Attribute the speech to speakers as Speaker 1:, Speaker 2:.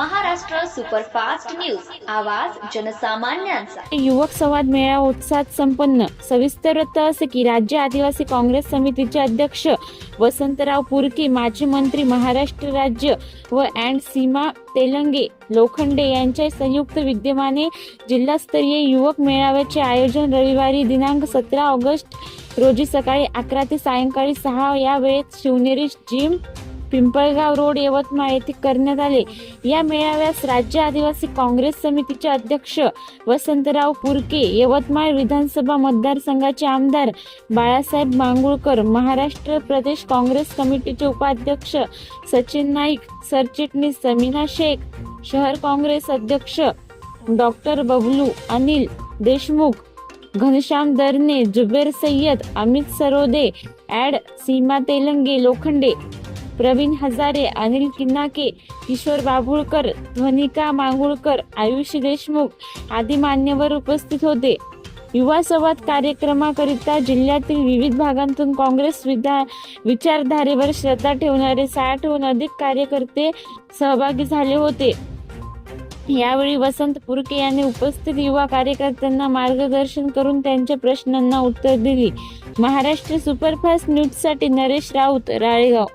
Speaker 1: Superfast news. आवाज जनसामान्यांचा.
Speaker 2: युवक संवाद मेळावा उत्साहात संपन्न. सविस्तर वृत्त असे की राज्य आदिवासी काँग्रेस समितीचे अध्यक्ष वसंतराव पुरके माजी मंत्री महाराष्ट्र राज्य व अँड सीमा तेलंगे लोखंडे यांच्या संयुक्त विद्यमाने जिल्हास्तरीय युवक मेळाव्याचे आयोजन रविवारी दिनांक सतरा ऑगस्ट रोजी सकाळी अकरा ते सायंकाळी सहा या वेळेत शिवनेरी जिम पिंपळगाव रोड यवतमाळ येथे करण्यात आले. या मेळाव्यास राज्य आदिवासी काँग्रेस समितीचे अध्यक्ष वसंतराव पुरके यवतमाळ विधानसभा मतदारसंघाचे आमदार बाळासाहेब मांगुळकर महाराष्ट्र प्रदेश काँग्रेस कमिटीचे उपाध्यक्ष सचिन नाईक सरचिटणीस समीना शेख शहर काँग्रेस अध्यक्ष डॉक्टर बबलू अनिल देशमुख घनश्याम दरने जुबेर सय्यद अमित सरोदे ॲड सीमा तेलंगे लोखंडे प्रवीण हजारे अनिल किन्नाके किशोर बाभुळकर ध्वनिका मांगुळकर आयुष देशमुख आदी मान्यवर उपस्थित होते. युवा संवाद कार्यक्रमाकरिता जिल्ह्यातील विविध भागांतून काँग्रेस विधा विचारधारेवर श्रद्धा ठेवणारे साठहून अधिक कार्यकर्ते सहभागी झाले होते. यावेळी वसंत पुरके यांनी उपस्थित युवा कार्यकर्त्यांना मार्गदर्शन करून त्यांच्या प्रश्नांना उत्तर दिली. महाराष्ट्र सुपरफास्ट न्यूजसाठी नरेश राऊत राळेगाव.